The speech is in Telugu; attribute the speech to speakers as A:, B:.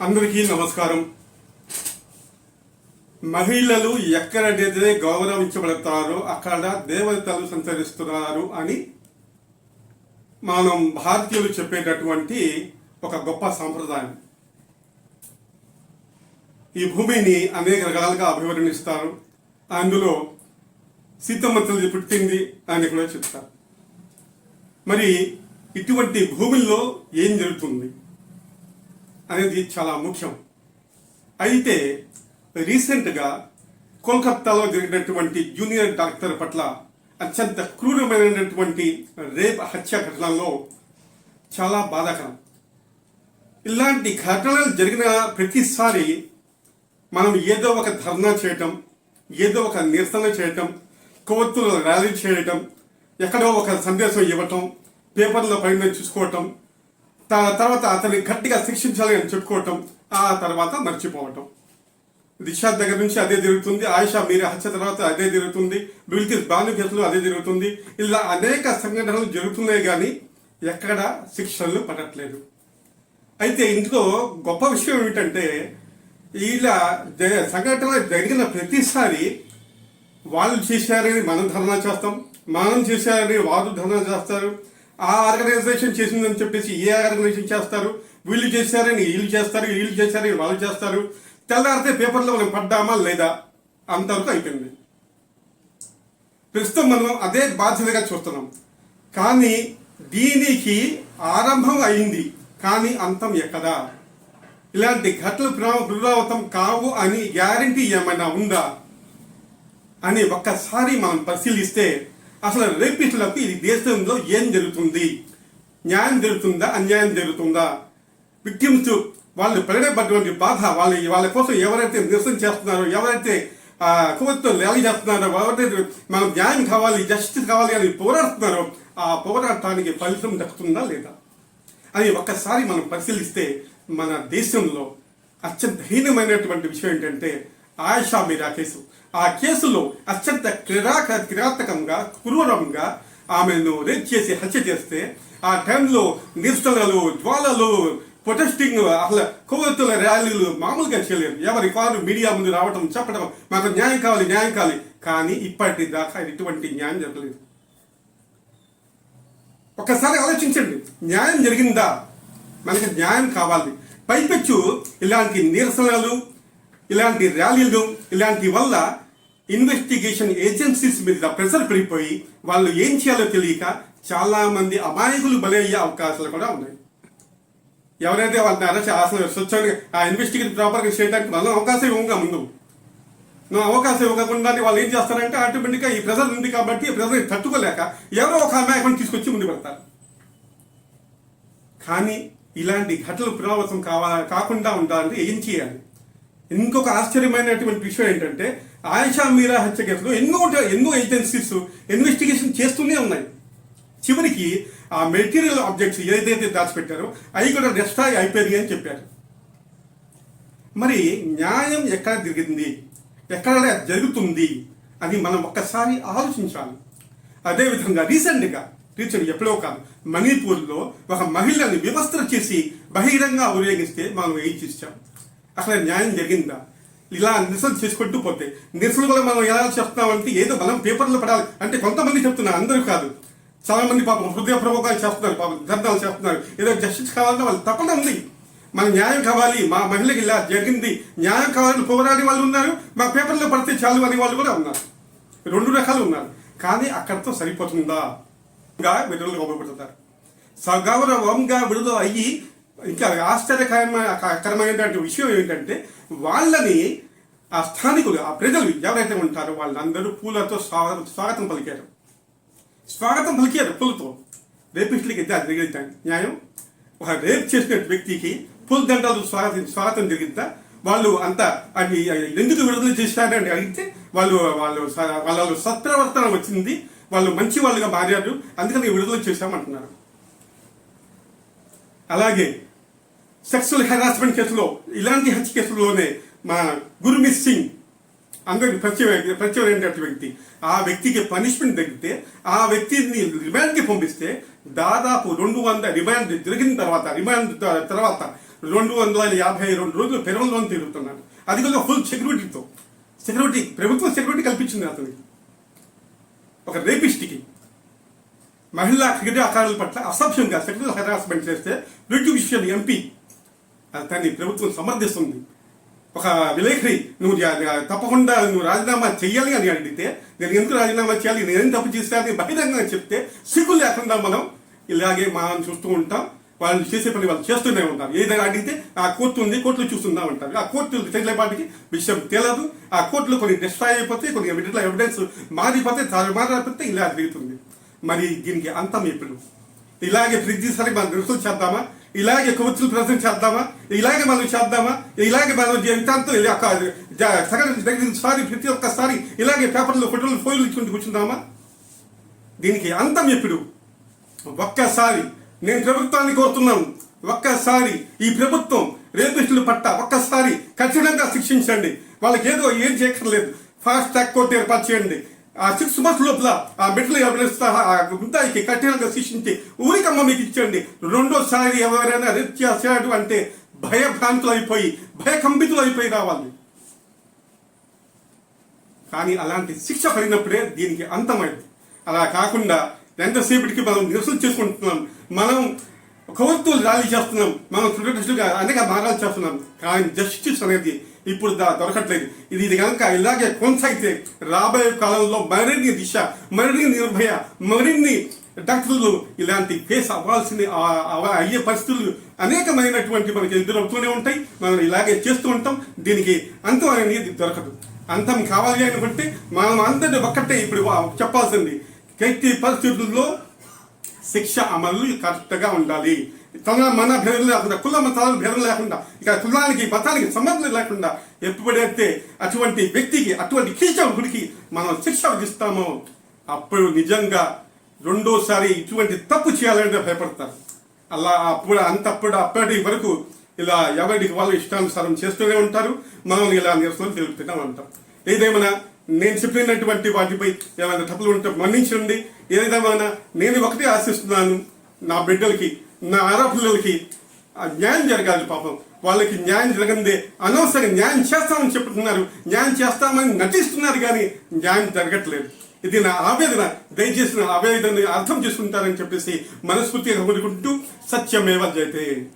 A: అందరికీ నమస్కారం. మహిళలు ఎక్కడైతే గౌరవించబడతారో అక్కడ దేవతలు సంచరిస్తున్నారు అని మనం భారతీయులు చెప్పేటటువంటి ఒక గొప్ప సాంప్రదాయం. ఈ భూమిని అనేక రకాలుగా అభివర్ణిస్తారు. అందులో సీతమ్మ తల్లి పుట్టింది అని కూడా చెప్తారు. మరి ఇటువంటి భూమిలో ఏం జరుగుతుంది? అనేది చాలా ముఖ్యం. అయితే రీసెంట్గా కోల్కత్తాలో జరిగినటువంటి జూనియర్ డాక్టర్ పట్ల అత్యంత క్రూరమైనటువంటి రేప్ హత్య ఘటనలో చాలా బాధాకరం. ఇలాంటి ఘటనలు జరిగిన ప్రతిసారి మనం ఏదో ఒక ధర్నా చేయటం ఏదో ఒక నిరసన చేయటం కొవ్వొత్తుల ర్యాలీ చేయటం ఎక్కడో ఒక సందేశం ఇవ్వటం పేపర్లో పైన చూసుకోవటం తర్వాత అతన్ని గట్టిగా శిక్షించాలి అని చెప్పుకోవటం ఆ తర్వాత మర్చిపోవటం. దిశ దగ్గర నుంచి అదే జరుగుతుంది ఆయిషా మీర హత్య తర్వాత అదే జరుగుతుంది బిల్కిస్ బాను అదే జరుగుతుంది. ఇలా అనేక సంఘటనలు జరుగుతున్నాయి కానీ ఎక్కడ శిక్షలు పడట్లేదు. అయితే ఇందులో గొప్ప విషయం ఏమిటంటే ఇలా జ- సంఘటన జరిగిన ప్రతిసారి వాళ్ళు చేశారని మనం ధర్నా చేస్తాం మనం చేశారని వారు ధర్నా చేస్తారు ఆ ఆర్గనైజేషన్ చేసిందని చెప్పేసి ఏ ఆర్గనైజేషన్ చేస్తారు? వీళ్ళు చేశారని వీళ్ళు చేస్తారు వీళ్ళు చేశారని వాళ్ళు చేస్తారు. తెల్లారితే పేపర్లో మనం పడ్డామా లేదా? అంతవరకు అయిపోయింది. ప్రస్తుతం మనం అదే బాధ్యతగా చూస్తున్నాం. కానీ దీనికి ఆరంభం అయింది కానీ అంతం ఎక్కడా? ఇలాంటి ఘటనలు పునరావృతం కావు అని గ్యారంటీ ఏమైనా ఉందా? అని ఒక్కసారి మనం పరిశీలిస్తే అసలు రేపిస్టులకు ఇది దేశంలో ఏం జరుగుతుంది? న్యాయం జరుగుతుందా? అన్యాయం జరుగుతుందా? విక్టిమ్స్ వాళ్ళు పడినటువంటి బాధ వాళ్ళ వాళ్ళ కోసం ఎవరైతే నిరసన చేస్తున్నారో ఎవరైతే ఆ కువత్తో ర్యాలీ చేస్తున్నారో ఎవరైతే మనకు న్యాయం కావాలి జస్టిస్ కావాలి అని పోరాడుతున్నారో ఆ పోరాటానికి ఫలితం దక్కుతుందా లేదా? అని ఒక్కసారి మనం పరిశీలిస్తే మన దేశంలో అత్యంత హీనమైనటువంటి విషయం ఏంటంటే ఆయిషా మీరా కేసు. ఆ కేసులో అత్యంత కిరాక క్రియాత్మకంగా క్రూరంగా ఆమెను రేప్ చేసి హత్య చేస్తే ఆ టైంలో నిరసనలు జ్వాలలు ప్రొటెస్టింగ్ అసలు కొవ్వొత్తుల ర్యాలీలు మామూలుగా చేయలేదు ఎవరి కారు మీడియా ముందు రావటం చెప్పడం మాకు న్యాయం కావాలి న్యాయం కావాలి. కానీ ఇప్పటి దాకా ఎటువంటి న్యాయం జరగలేదు. ఒక్కసారి ఆలోచించండి. న్యాయం జరిగిందా? మనకి న్యాయం కావాలి. పైపెచ్చు ఇలాంటి నిరసనలు ఇలాంటి ర్యాలీలు ఇలాంటి వల్ల ఇన్వెస్టిగేషన్ ఏజెన్సీస్ మీద ప్రెషర్ పెరిగిపోయి వాళ్ళు ఏం చేయాలో తెలియక చాలా మంది అమాయకులు బలయ్యే అవకాశాలు కూడా ఉన్నాయి. ఎవరైతే వాళ్ళని అరెస్ట్ అసలు స్వచ్ఛంగా ఆ ఇన్వెస్టిగేషన్ ప్రాపర్గా చేయడానికి మనం అవకాశం ఇవ్వగా ముందు. నువ్వు అవకాశం ఇవ్వకుండా వాళ్ళు ఏం చేస్తారంటే ఆటోమేటిక్గా ఈ ప్రెజర్ ఉంది కాబట్టి ఈ ప్రెజర్ తట్టుకోలేక ఎవరో ఒక అమాయకుని తీసుకొచ్చి ముందు పెడతారు. కానీ ఇలాంటి ఘటనలు పునరావృతం కావా కాకుండా ఉండాలంటే ఏం చేయాలి? ఇంకొక ఆశ్చర్యమైనటువంటి విషయం ఏంటంటే ఆయిషా మీరా హత్య కేసులో ఎన్నో ఎన్నో ఏజెన్సీస్ ఇన్వెస్టిగేషన్ చేస్తూనే ఉన్నాయి. చివరికి ఆ మెటీరియల్ ఆబ్జెక్ట్స్ ఏదైతే దాచిపెట్టారో అవి కూడా రెస్టాయ్ అయిపోయింది అని చెప్పారు. మరి న్యాయం ఎక్కడ జరిగింది? ఎక్కడ జరుగుతుంది? అని మనం ఒక్కసారి ఆలోచించాలి. అదేవిధంగా రీసెంట్గా రీసెంట్ ఎప్పుడో కాదు మణిపూర్లో ఒక మహిళని వ్యవస్థ చేసి బహిరంగ ఉపయోగిస్తే మనం ఏం చేసాం అసలు న్యాయం జరిగిందా? ఇలా నిరసన చేసుకుంటూ పోతే నిరసన కూడా మనం ఎలా చెప్తున్నామంటే ఏదో మనం పేపర్లో పడాలి. అంటే కొంతమంది చెప్తున్నారు అందరూ కాదు. చాలా మంది పాపం హృదయపూర్వకాలు చేస్తున్నారు పాపం ధర్నాలు చేస్తున్నారు. ఏదో జస్టిస్ కావాలంటే వాళ్ళు తప్పకుండా ఉంది. మన న్యాయం కావాలి. మా మహిళకి ఇలా జరిగింది. న్యాయం కావాలని పోరాడే వాళ్ళు ఉన్నారు. మా పేపర్లో పడితే చాలు అనే వాళ్ళు కూడా ఉన్నారు. రెండు రకాలు ఉన్నారు. కానీ అక్కడితో సరిపోతుందా? గా విడుదల ఇవ్వబడుతున్నారు సగౌరవంగా విడుదల అయ్యి ఇంకా ఆశ్చర్యకరమైనటువంటి విషయం ఏంటంటే వాళ్ళని ఆ స్థానికులు ఆ ప్రజలు ఎవరైతే ఉంటారో వాళ్ళందరూ పూలతో స్వాగతం స్వాగతం పలికారు. స్వాగతం పలికారు పూలతో. రేపిస్టులకి అయితే అది జరిగిద్దా న్యాయం? ఒక రేప్ చేసిన వ్యక్తికి పూల దండాలు స్వాగతం స్వాగతం జరిగిద్దా వాళ్ళు అంత అది ఎందుకు విడుదల చేశారని అడిగితే వాళ్ళు వాళ్ళు స- వాళ్ళ సత్ప్రవర్తన వచ్చింది. వాళ్ళు మంచి వాళ్ళుగా మారారు. అందుకని విడుదల చేశామంటున్నారు. అలాగే సెక్సువల్ హెరాస్మెంట్ కేసులో ఇలాంటి హత్య కేసుల్లోనే మా గురుమిత్ సింగ్ అందరికి పరిచయం పరిచయం వ్యక్తి. ఆ వ్యక్తికి పనిష్మెంట్ తగ్గితే ఆ వ్యక్తిని రిమాండ్కి పంపిస్తే దాదాపు రెండు వందల రిమాండ్ జరిగిన తర్వాత రిమాండ్ తర్వాత రెండు వందల యాభై రెండు రోజులు పెరవలో తిరుగుతున్నాడు. అది కూడా ఫుల్ సెక్యూరిటీతో సెక్యూరిటీ ప్రభుత్వం సెక్యూరిటీ కల్పించింది అతనికి. ఒక రేపిస్ట్కి మహిళా క్రీడాకారుల పట్ల అసభ్యంగా సెక్యూరిటీ హెరాస్మెంట్ చేస్తే రిట్యూషన్ ఎంపీ దాన్ని ప్రభుత్వం సమర్థిస్తుంది. ఒక విలేకరి నువ్వు తప్పకుండా నువ్వు రాజీనామా చెయ్యాలి అని అడిగితే నేను ఎందుకు రాజీనామా చేయాలి? నేను ఏం తప్పు చేశానని బహిరంగంగా చెప్తే సిగ్గు లేకుండా మనం ఇలాగే మనం చూస్తూ ఉంటాం. వాళ్ళు చేసే పని వాళ్ళు చేస్తూనే ఉంటారు. ఏదైనా అడిగితే ఆ కోర్టు ఉంది కోర్టులు చూస్తున్నాం ఉంటారు ఆ కోర్టు తెలియపాటికి విషయం తేలదు. ఆ కోర్టులో కొన్ని డిస్ట్రాయ్ అయిపోతే కొన్ని ఎవిడెన్స్ ఎవిడెన్స్ మారిపోతే మారిపోతే ఇలా జరుగుతుంది. మరి దీనికి అంతం ఎప్పుడు? ఇలాగే ప్రతిసారి మనం నిరసన చేద్దామా? ఇలాగే కొవ్వొత్తులు ప్రదర్శన చేద్దామా? ఇలాగే మనం చేద్దామా? ఇలాగే మనం జీవితాంతం ఇలా ప్రతి ఒక్కసారి ఇలాగే పేపర్లో ఫోటోలు ఫోన్లు ఇచ్చుకుంటూ కూర్చుందామా? దీనికి అంతం ఎప్పుడు? ఒక్కసారి. నేను ప్రభుత్వాన్ని కోరుతున్నాను. ఒక్కసారి. ఈ ప్రభుత్వం రేపిస్టులు పట్ట ఒక్కసారి ఖచ్చితంగా శిక్షించండి. వాళ్ళకి ఏదో ఏం చేయక్కర్లేదు. ఫాస్ట్ ట్రాక్ కోర్టు ఏర్పాటు చేయండి. సిక్స్ మంత్స్ లోపల ఆ మెట్లు ఎవిడెన్స్ ఆ కఠినంగా శిక్షించి ఊరికమ్మ మీకు ఇచ్చండి. రెండోసారి ఎవరైనా రేప్ చేశాడు అంటే భయభ్రాంతులు అయిపోయి భయకంపితులు అయిపోయి రావాలి. కానీ అలాంటి శిక్ష పడినప్పుడే దీనికి అంతమైంది. అలా కాకుండా ఎంతసేపటికి మనం నిరసన చేసుకుంటున్నాం. మనం కవర్తులు ర్యాలీ చేస్తున్నాం. మనం అనేక మార్గాలు చేస్తున్నాం. కానీ జస్టిస్ అనేది ఇప్పుడు దా దొరకట్లేదు. ఇది ఇది కనుక ఇలాగే కొనసాగితే రాబోయే కాలంలో మరిన్ని దిశ మరిన్ని నిర్భయ మరిన్ని డాక్టర్లు ఇలాంటి కేసు అవ్వాల్సింది అయ్యే పరిస్థితులు అనేకమైనటువంటి మనకి ఎదురవుతూనే ఉంటాయి. మనం ఇలాగే చేస్తూ ఉంటాం. దీనికి అంతం అనేది దొరకదు. అంతం కావాలి అనుకుంటే మనం అందరినీ ఒక్కటే ఇప్పుడు చెప్పాల్సింది. కైతీ పరిస్థితుల్లో శిక్ష అమలు కరెక్ట్గా ఉండాలి. తన మన భేదం లేకుండా కుల మతాల భేదం లేకుండా ఇక కులానికి మతానికి సంబంధం లేకుండా ఎప్పుడైతే అటువంటి వ్యక్తికి అటువంటి కీచకుడికి మనం శిక్ష విధిస్తామో అప్పుడు నిజంగా రెండోసారి ఇటువంటి తప్పు చేయాలంటే భయపడతారు. అలా అప్పుడు అంతప్పుడు అప్పటి వరకు ఇలా ఎవరికి వాళ్ళు ఇష్టానుసారం చేస్తూనే ఉంటారు. మనల్ని ఇలా నిరసనలు తెలుపుతూనే ఉంటాం. ఏదేమైనా నేను చెప్పినటువంటి వాటిపై ఏమైనా తప్పులు ఉంటే మన్నించండి. ఏదేమైనా నేను ఒకటే ఆశిస్తున్నాను నా బిడ్డలకి నా ఆరోపణలకి న్యాయం జరగాలి పాపం. వాళ్ళకి న్యాయం జరగందే అనవసరం న్యాయం చేస్తామని చెప్తున్నారు. న్యాయం చేస్తామని నటిస్తున్నారు కానీ న్యాయం జరగట్లేదు. ఇది నా ఆవేదన. దయచేసి నా ఆవేదనని అర్థం చేసుకుంటారని చెప్పేసి మనస్ఫూర్తిగా కోరుకుంటూ సత్యమేవ జయతే.